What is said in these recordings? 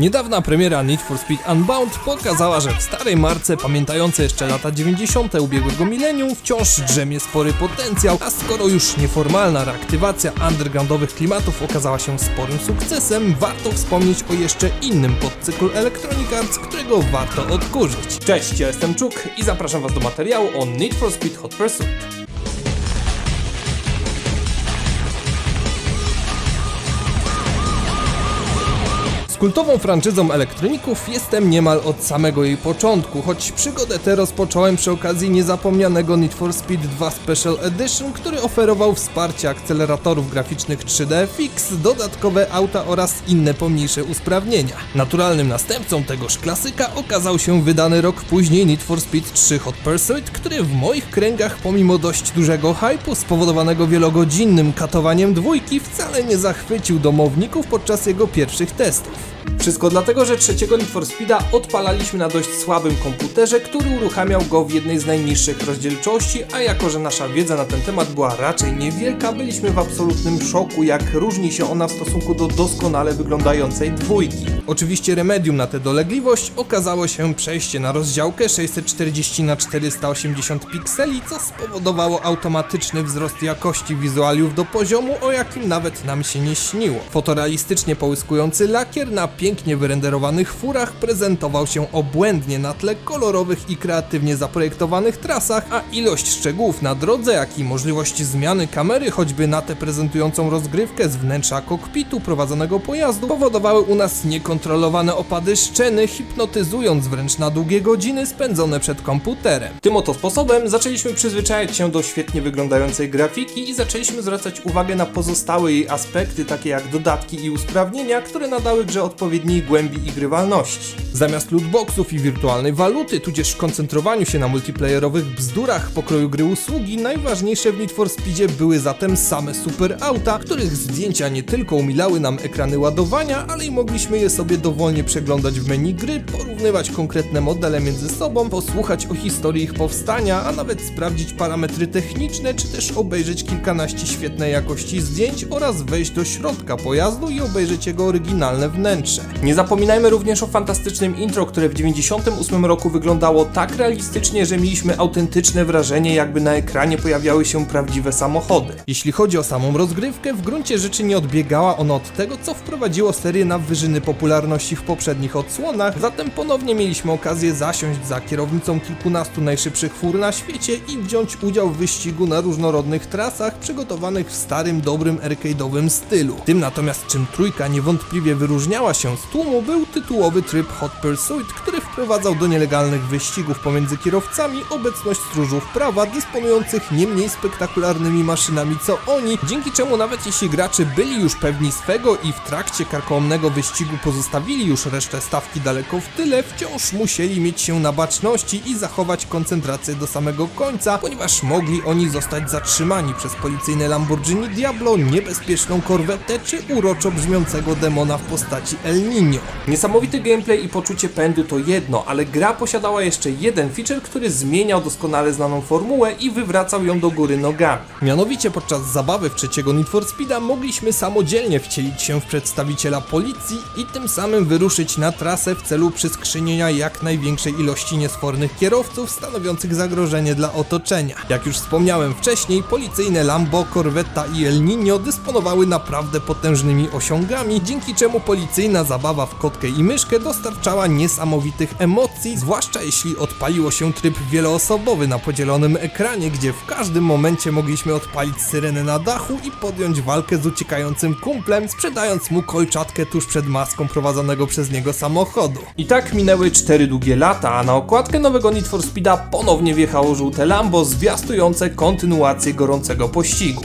Niedawna premiera Need for Speed Unbound pokazała, że w starej marce pamiętającej jeszcze lata 90. ubiegłego milenium wciąż drzemie spory potencjał, a skoro już nieformalna reaktywacja undergroundowych klimatów okazała się sporym sukcesem, warto wspomnieć o jeszcze innym podcyklu Electronic Arts, którego warto odkurzyć. Cześć, ja jestem Czuk i zapraszam Was do materiału o Need for Speed Hot Pursuit. Kultową franczyzą elektroników jestem niemal od samego jej początku, choć przygodę tę rozpocząłem przy okazji niezapomnianego Need for Speed 2 Special Edition, który oferował wsparcie akceleratorów graficznych 3D Fix, dodatkowe auta oraz inne pomniejsze usprawnienia. Naturalnym następcą tegoż klasyka okazał się wydany rok później Need for Speed 3 Hot Pursuit, który w moich kręgach pomimo dość dużego hypu spowodowanego wielogodzinnym katowaniem dwójki wcale nie zachwycił domowników podczas jego pierwszych testów. Wszystko dlatego, że trzeciego Need for Speeda odpalaliśmy na dość słabym komputerze, który uruchamiał go w jednej z najniższych rozdzielczości, a jako, że nasza wiedza na ten temat była raczej niewielka, byliśmy w absolutnym szoku, jak różni się ona w stosunku do doskonale wyglądającej dwójki. Oczywiście remedium na tę dolegliwość okazało się przejście na rozdziałkę 640 na 480 pikseli, co spowodowało automatyczny wzrost jakości wizualiów do poziomu, o jakim nawet nam się nie śniło. Fotorealistycznie połyskujący lakier na pięknie wyrenderowanych furach prezentował się obłędnie na tle kolorowych i kreatywnie zaprojektowanych trasach, a ilość szczegółów na drodze, jak i możliwość zmiany kamery, choćby na tę prezentującą rozgrywkę z wnętrza kokpitu prowadzonego pojazdu, powodowały u nas niekontrolowane opady szczeny, hipnotyzując wręcz na długie godziny spędzone przed komputerem. Tym oto sposobem zaczęliśmy przyzwyczajać się do świetnie wyglądającej grafiki i zaczęliśmy zwracać uwagę na pozostałe jej aspekty, takie jak dodatki i usprawnienia, które nadały grze odpowiedniej głębi i grywalności. Zamiast lootboxów i wirtualnej waluty, tudzież koncentrowaniu się na multiplayerowych bzdurach pokroju gry usługi, najważniejsze w Need for Speedzie były zatem same super auta, których zdjęcia nie tylko umilały nam ekrany ładowania, ale i mogliśmy je sobie dowolnie przeglądać w menu gry, porównywać konkretne modele między sobą, posłuchać o historii ich powstania, a nawet sprawdzić parametry techniczne, czy też obejrzeć kilkanaście świetnej jakości zdjęć oraz wejść do środka pojazdu i obejrzeć jego oryginalne wnętrze. Nie zapominajmy również o fantastycznym intro, które w 98 roku wyglądało tak realistycznie, że mieliśmy autentyczne wrażenie, jakby na ekranie pojawiały się prawdziwe samochody. Jeśli chodzi o samą rozgrywkę, w gruncie rzeczy nie odbiegała ona od tego, co wprowadziło serię na wyżyny popularności w poprzednich odsłonach, zatem ponownie mieliśmy okazję zasiąść za kierownicą kilkunastu najszybszych fur na świecie i wziąć udział w wyścigu na różnorodnych trasach przygotowanych w starym, dobrym arcade'owym stylu. Tym natomiast czym trójka niewątpliwie wyróżniała się z tłumu był tytułowy tryb Hot Pursuit, który wprowadzał do nielegalnych wyścigów pomiędzy kierowcami obecność stróżów prawa dysponujących nie mniej spektakularnymi maszynami co oni, dzięki czemu nawet jeśli gracze byli już pewni swego i w trakcie karkołomnego wyścigu pozostawili już resztę stawki daleko w tyle, wciąż musieli mieć się na baczności i zachować koncentrację do samego końca, ponieważ mogli oni zostać zatrzymani przez policyjne Lamborghini Diablo, niebezpieczną korwetę czy uroczo brzmiącego demona w postaci El Nino. Niesamowity gameplay i poczucie pędu to jedno, ale gra posiadała jeszcze jeden feature, który zmieniał doskonale znaną formułę i wywracał ją do góry nogami. Mianowicie podczas zabawy w trzeciego Need for Speeda mogliśmy samodzielnie wcielić się w przedstawiciela policji i tym samym wyruszyć na trasę w celu przyskrzynienia jak największej ilości niesfornych kierowców stanowiących zagrożenie dla otoczenia. Jak już wspomniałem wcześniej, policyjne Lambo, Corvetta i El Nino dysponowały naprawdę potężnymi osiągami, dzięki czemu policyjna zabawa w kotkę i myszkę dostarczała niesamowitych emocji, zwłaszcza jeśli odpaliło się tryb wieloosobowy na podzielonym ekranie, gdzie w każdym momencie mogliśmy odpalić syrenę na dachu i podjąć walkę z uciekającym kumplem, sprzedając mu kolczatkę tuż przed maską prowadzonego przez niego samochodu. I tak minęły 4 długie lata, a na okładkę nowego Need for Speeda ponownie wjechało żółte Lambo zwiastujące kontynuację gorącego pościgu.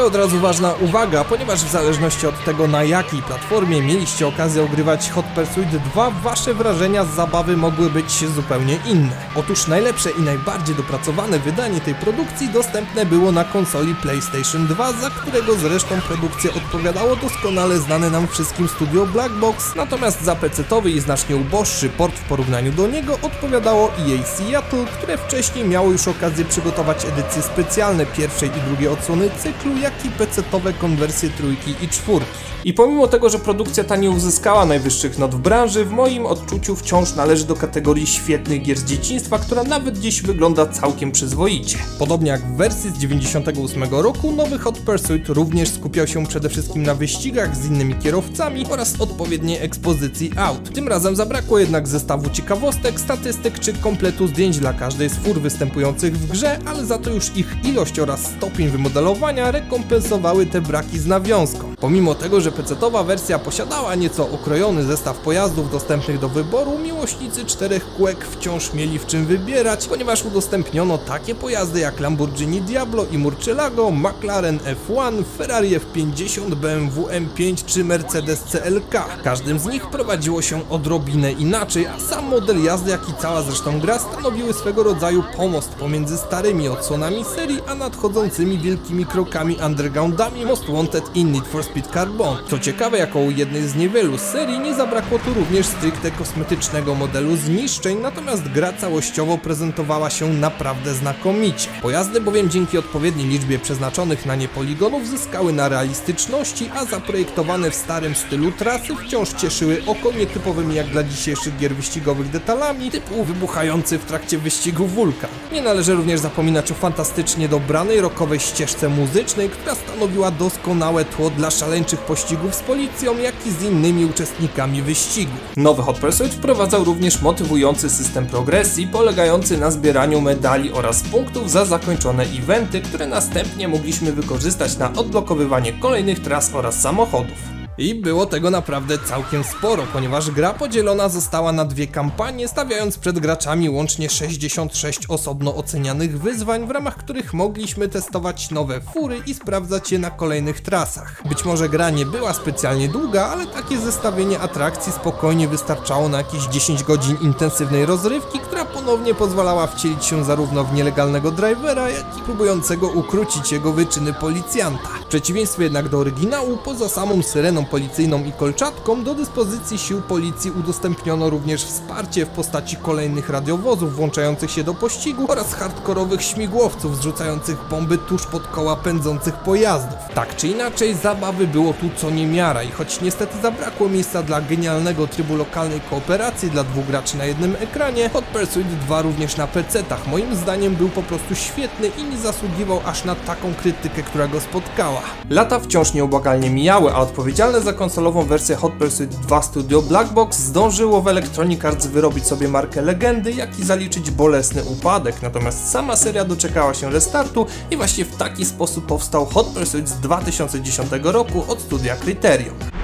Tutaj od razu ważna uwaga, ponieważ w zależności od tego na jakiej platformie mieliście okazję ogrywać Hot Pursuit 2, wasze wrażenia z zabawy mogły być zupełnie inne. Otóż najlepsze i najbardziej dopracowane wydanie tej produkcji dostępne było na konsoli PlayStation 2, za którego zresztą produkcję odpowiadało doskonale znane nam wszystkim studio Black Box, natomiast za PC-towy i znacznie uboższy port w porównaniu do niego odpowiadało EA Seattle, które wcześniej miało już okazję przygotować edycje specjalne pierwszej i drugiej odsłony cyklu, jak i PC-towe konwersje trójki i czwórki. I pomimo tego, że produkcja ta nie uzyskała najwyższych not w branży, w moim odczuciu wciąż należy do kategorii świetnych gier z dzieciństwa, która nawet dziś wygląda całkiem przyzwoicie. Podobnie jak w wersji z 98 roku, nowy Hot Pursuit również skupiał się przede wszystkim na wyścigach z innymi kierowcami oraz odpowiedniej ekspozycji aut. Tym razem zabrakło jednak zestawu ciekawostek, statystyk czy kompletu zdjęć dla każdej z fur występujących w grze, ale za to już ich ilość oraz stopień wymodelowania rekompensowały te braki z nawiązką. Pomimo tego, że PC-towa wersja posiadała nieco okrojony zestaw pojazdów dostępnych do wyboru, miłośnicy czterech kółek wciąż mieli w czym wybierać, ponieważ udostępniono takie pojazdy jak Lamborghini Diablo i Murcielago, McLaren F1, Ferrari F50, BMW M5 czy Mercedes CLK. Każdym z nich prowadziło się odrobinę inaczej, a sam model jazdy, jak i cała zresztą gra stanowiły swego rodzaju pomost pomiędzy starymi odsłonami serii, a nadchodzącymi wielkimi krokami undergroundami Most Wanted i Need for Speed Carbon. Co ciekawe, jako jednej z niewielu serii nie zabrakło tu również stricte kosmetycznego modelu zniszczeń, natomiast gra całościowo prezentowała się naprawdę znakomicie. Pojazdy bowiem dzięki odpowiedniej liczbie przeznaczonych na nie poligonów zyskały na realistyczności, a zaprojektowane w starym stylu trasy wciąż cieszyły oko nietypowymi jak dla dzisiejszych gier wyścigowych detalami, typu wybuchający w trakcie wyścigu wulkan. Nie należy również zapominać o fantastycznie dobranej rockowej ścieżce muzycznej, która stanowiła doskonałe tło dla szaleńczych pościgów z policją, jak i z innymi uczestnikami wyścigu. Nowy Hot Pursuit wprowadzał również motywujący system progresji, polegający na zbieraniu medali oraz punktów za zakończone eventy, które następnie mogliśmy wykorzystać na odblokowywanie kolejnych tras oraz samochodów. I było tego naprawdę całkiem sporo, ponieważ gra podzielona została na dwie kampanie, stawiając przed graczami łącznie 66 osobno ocenianych wyzwań, w ramach których mogliśmy testować nowe fury i sprawdzać je na kolejnych trasach. Być może gra nie była specjalnie długa, ale takie zestawienie atrakcji spokojnie wystarczało na jakieś 10 godzin intensywnej rozrywki, która ponownie pozwalała wcielić się zarówno w nielegalnego drivera, jak i próbującego ukrócić jego wyczyny policjanta. W przeciwieństwie jednak do oryginału, poza samą syreną policyjną i kolczatką, do dyspozycji sił policji udostępniono również wsparcie w postaci kolejnych radiowozów włączających się do pościgu oraz hardkorowych śmigłowców zrzucających bomby tuż pod koła pędzących pojazdów. Tak czy inaczej, zabawy było tu co niemiara i choć niestety zabrakło miejsca dla genialnego trybu lokalnej kooperacji dla dwóch graczy na jednym ekranie, Hot Pursuit 2 również na PC-tach moim zdaniem był po prostu świetny i nie zasługiwał aż na taką krytykę, która go spotkała. Lata wciąż nieubłagalnie mijały, a odpowiedzialne za konsolową wersję Hot Pursuit 2 studio Black Box zdążyło w Electronic Arts wyrobić sobie markę legendy, jak i zaliczyć bolesny upadek, natomiast sama seria doczekała się restartu i właśnie w taki sposób powstał Hot Pursuit z 2010 roku od studia Criterion.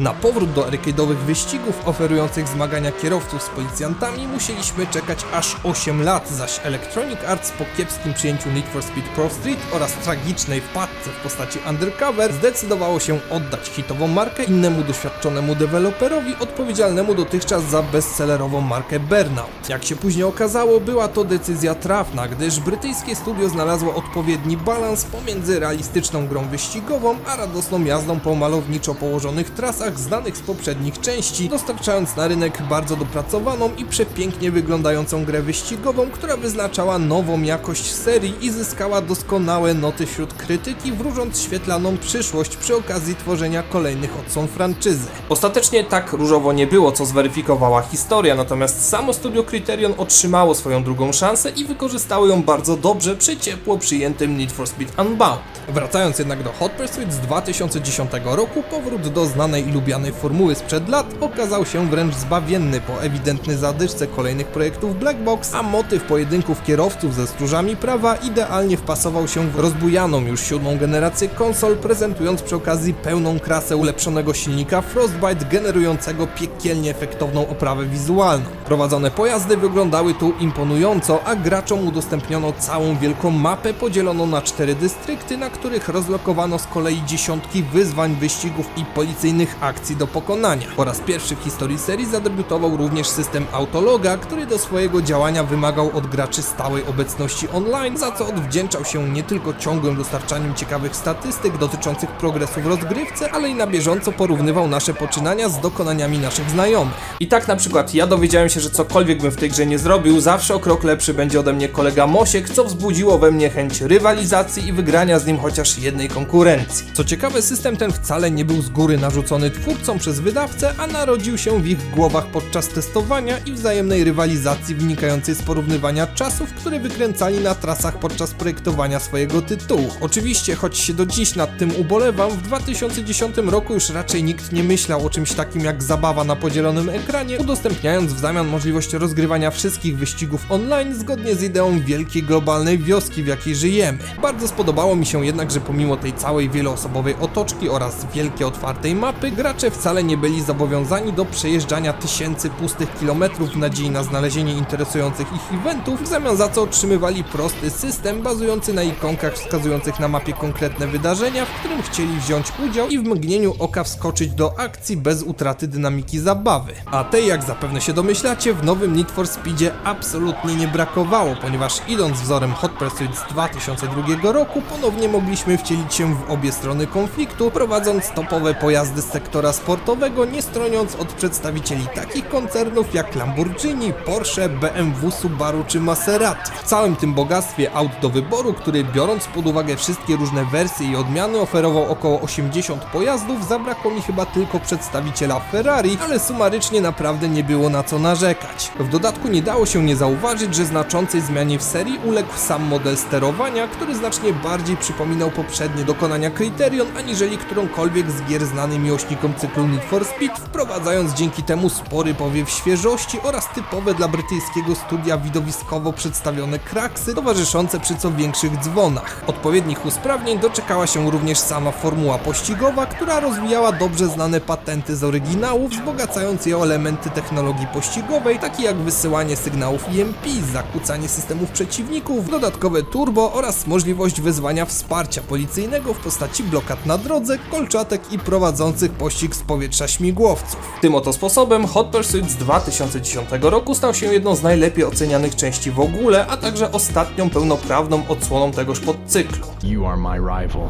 Na powrót do arcade'owych wyścigów oferujących zmagania kierowców z policjantami musieliśmy czekać aż 8 lat, zaś Electronic Arts po kiepskim przyjęciu Need for Speed Pro Street oraz tragicznej wpadce w postaci Undercover zdecydowało się oddać hitową markę innemu doświadczonemu deweloperowi odpowiedzialnemu dotychczas za bestsellerową markę Burnout. Jak się później okazało, była to decyzja trafna, gdyż brytyjskie studio znalazło odpowiedni balans pomiędzy realistyczną grą wyścigową, a radosną jazdą po malowniczo położonych trasach znanych z poprzednich części, dostarczając na rynek bardzo dopracowaną i przepięknie wyglądającą grę wyścigową, która wyznaczała nową jakość serii i zyskała doskonałe noty wśród krytyki, wróżąc świetlaną przyszłość przy okazji tworzenia kolejnych odsłon franczyzy. Ostatecznie tak różowo nie było, co zweryfikowała historia, natomiast samo studio Criterion otrzymało swoją drugą szansę i wykorzystało ją bardzo dobrze przy ciepło przyjętym Need for Speed Unbound. Wracając jednak do Hot Pursuit z 2010 roku, powrót do znanej ilu lubianej formuły sprzed lat okazał się wręcz zbawienny po ewidentnej zadyszce kolejnych projektów Black Box, a motyw pojedynków kierowców ze stróżami prawa idealnie wpasował się w rozbujaną już siódmą generację konsol, prezentując przy okazji pełną krasę ulepszonego silnika Frostbite generującego piekielnie efektowną oprawę wizualną. Prowadzone pojazdy wyglądały tu imponująco, a graczom udostępniono całą wielką mapę podzieloną na cztery dystrykty, na których rozlokowano z kolei dziesiątki wyzwań, wyścigów i policyjnych akcji do pokonania. Po raz pierwszy w historii serii zadebiutował również system Autologa, który do swojego działania wymagał od graczy stałej obecności online, za co odwdzięczał się nie tylko ciągłym dostarczaniem ciekawych statystyk dotyczących progresu w rozgrywce, ale i na bieżąco porównywał nasze poczynania z dokonaniami naszych znajomych. I tak na przykład ja dowiedziałem się, że cokolwiek bym w tej grze nie zrobił, zawsze o krok lepszy będzie ode mnie kolega Mosiek, co wzbudziło we mnie chęć rywalizacji i wygrania z nim chociaż jednej konkurencji. Co ciekawe, system ten wcale nie był z góry narzucony twórcom przez wydawcę, a narodził się w ich głowach podczas testowania i wzajemnej rywalizacji wynikającej z porównywania czasów, które wykręcali na trasach podczas projektowania swojego tytułu. Oczywiście, choć się do dziś nad tym ubolewam, w 2010 roku już raczej nikt nie myślał o czymś takim jak zabawa na podzielonym ekranie, udostępniając w zamian możliwość rozgrywania wszystkich wyścigów online zgodnie z ideą wielkiej globalnej wioski, w jakiej żyjemy. Bardzo spodobało mi się jednak, że pomimo tej całej wieloosobowej otoczki oraz wielkiej otwartej mapy, gracze wcale nie byli zobowiązani do przejeżdżania tysięcy pustych kilometrów w nadziei na znalezienie interesujących ich eventów, w zamian za co otrzymywali prosty system bazujący na ikonkach wskazujących na mapie konkretne wydarzenia, w którym chcieli wziąć udział i w mgnieniu oka wskoczyć do akcji bez utraty dynamiki zabawy. A tej, jak zapewne się domyślacie, w nowym Need for Speedzie absolutnie nie brakowało, ponieważ idąc wzorem Hot Pursuit z 2002 roku, ponownie mogliśmy wcielić się w obie strony konfliktu, prowadząc topowe pojazdy z sektora sportowego, nie stroniąc od przedstawicieli takich koncernów jak Lamborghini, Porsche, BMW, Subaru czy Maserati. W całym tym bogactwie aut do wyboru, który biorąc pod uwagę wszystkie różne wersje i odmiany oferował około 80 pojazdów, zabrakło mi chyba tylko przedstawiciela Ferrari, ale sumarycznie naprawdę nie było na co narzekać. W dodatku nie dało się nie zauważyć, że znaczącej zmianie w serii uległ sam model sterowania, który znacznie bardziej przypominał poprzednie dokonania Criterion, aniżeli którąkolwiek z gier znany miłośnikom cyklu Need for Speed, wprowadzając dzięki temu spory powiew świeżości oraz typowe dla brytyjskiego studia widowiskowo przedstawione kraksy towarzyszące przy co większych dzwonach. Odpowiednich usprawnień doczekała się również sama formuła pościgowa, która rozwijała dobrze znane patenty z oryginałów, wzbogacając je o elementy technologii pościgowej, takie jak wysyłanie sygnałów EMP, zakłócanie systemów przeciwników, dodatkowe turbo oraz możliwość wezwania wsparcia policyjnego w postaci blokad na drodze, kolczatek i prowadzących pościg z powietrza śmigłowców. Tym oto sposobem Hot Pursuit z 2010 roku stał się jedną z najlepiej ocenianych części w ogóle, a także ostatnią pełnoprawną odsłoną tegoż podcyklu. You are my rival.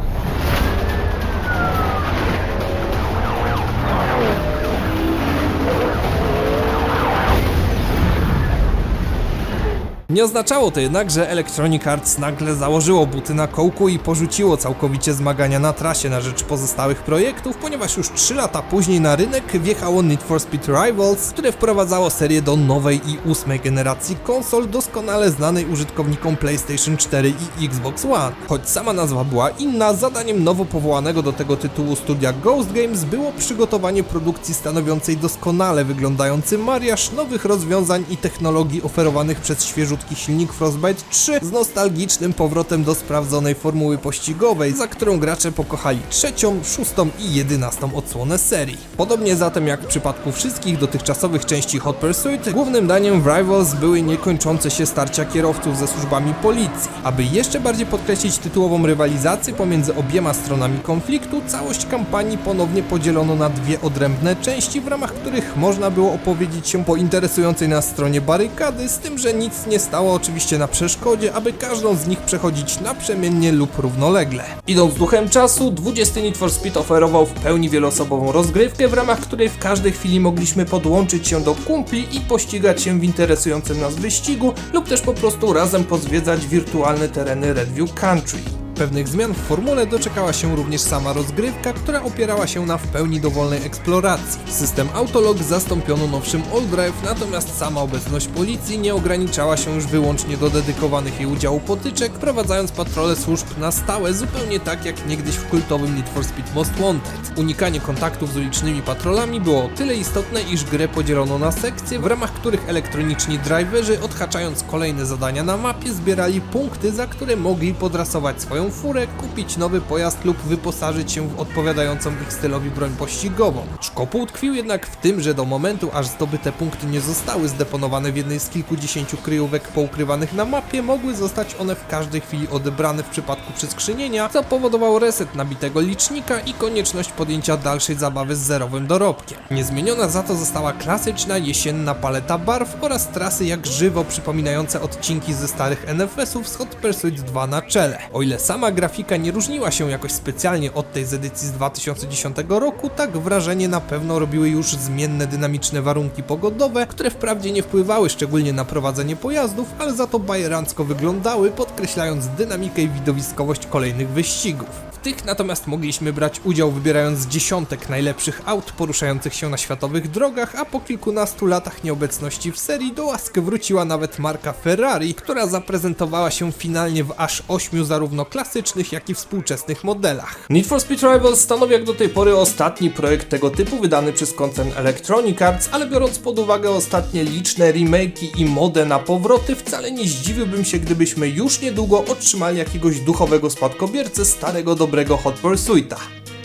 Nie oznaczało to jednak, że Electronic Arts nagle założyło buty na kołku i porzuciło całkowicie zmagania na trasie na rzecz pozostałych projektów, ponieważ już 3 lata później na rynek wjechało Need for Speed Rivals, które wprowadzało serię do nowej i ósmej generacji konsol, doskonale znanej użytkownikom PlayStation 4 i Xbox One. Choć sama nazwa była inna, zadaniem nowo powołanego do tego tytułu studia Ghost Games było przygotowanie produkcji stanowiącej doskonale wyglądający mariaż nowych rozwiązań i technologii oferowanych przez świeżutki silnik Frostbite 3 z nostalgicznym powrotem do sprawdzonej formuły pościgowej, za którą gracze pokochali trzecią, szóstą i jedenastą odsłonę serii. Podobnie zatem jak w przypadku wszystkich dotychczasowych części Hot Pursuit, głównym daniem w Rivals były niekończące się starcia kierowców ze służbami policji. Aby jeszcze bardziej podkreślić tytułową rywalizację pomiędzy obiema stronami konfliktu, całość kampanii ponownie podzielono na dwie odrębne części, w ramach których można było opowiedzieć się po interesującej nas stronie barykady, z tym, że nic nie stało oczywiście na przeszkodzie, aby każdą z nich przechodzić naprzemiennie lub równolegle. Idąc duchem czasu, 20 Need for Speed oferował w pełni wieloosobową rozgrywkę, w ramach której w każdej chwili mogliśmy podłączyć się do kumpli i pościgać się w interesującym nas wyścigu, lub też po prostu razem pozwiedzać wirtualne tereny Redview Country. Pewnych zmian w formule doczekała się również sama rozgrywka, która opierała się na w pełni dowolnej eksploracji. System Autolog zastąpiono nowszym All Drive, natomiast sama obecność policji nie ograniczała się już wyłącznie do dedykowanych jej udziału potyczek, wprowadzając patrole służb na stałe, zupełnie tak jak niegdyś w kultowym Need for Speed Most Wanted. Unikanie kontaktów z ulicznymi patrolami było o tyle istotne, iż grę podzielono na sekcje, w ramach których elektroniczni driverzy, odhaczając kolejne zadania na mapie, zbierali punkty, za które mogli podrasować swoją furę, kupić nowy pojazd lub wyposażyć się w odpowiadającą ich stylowi broń pościgową. Szkopuł tkwił jednak w tym, że do momentu, aż zdobyte punkty nie zostały zdeponowane w jednej z kilkudziesięciu kryjówek poukrywanych na mapie, mogły zostać one w każdej chwili odebrane w przypadku przeskrzynienia, co powodowało reset nabitego licznika i konieczność podjęcia dalszej zabawy z zerowym dorobkiem. Niezmieniona za to została klasyczna jesienna paleta barw oraz trasy jak żywo przypominające odcinki ze starych NFS-ów z Hot Pursuit 2 na czele. O ile sama grafika nie różniła się jakoś specjalnie od tej z edycji z 2010 roku, tak wrażenie na pewno robiły już zmienne dynamiczne warunki pogodowe, które wprawdzie nie wpływały szczególnie na prowadzenie pojazdów, ale za to bajerancko wyglądały, podkreślając dynamikę i widowiskowość kolejnych wyścigów. Tych natomiast mogliśmy brać udział wybierając dziesiątek najlepszych aut poruszających się na światowych drogach, a po kilkunastu latach nieobecności w serii do łask wróciła nawet marka Ferrari, która zaprezentowała się finalnie w aż ośmiu zarówno klasycznych, jak i współczesnych modelach. Need for Speed Rivals stanowi jak do tej pory ostatni projekt tego typu wydany przez koncern Electronic Arts, ale biorąc pod uwagę ostatnie liczne remake'i i modę na powroty, wcale nie zdziwiłbym się, gdybyśmy już niedługo otrzymali jakiegoś duchowego spadkobiercę starego dobrego Hot Pursuita.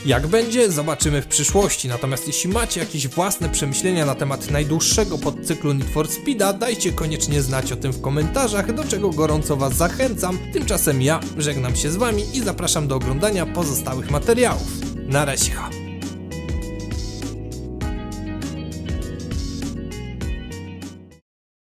Jak będzie, zobaczymy w przyszłości. Natomiast jeśli macie jakieś własne przemyślenia na temat najdłuższego podcyklu Need for Speeda, dajcie koniecznie znać o tym w komentarzach, do czego gorąco Was zachęcam. Tymczasem ja żegnam się z Wami i zapraszam do oglądania pozostałych materiałów. Na razie.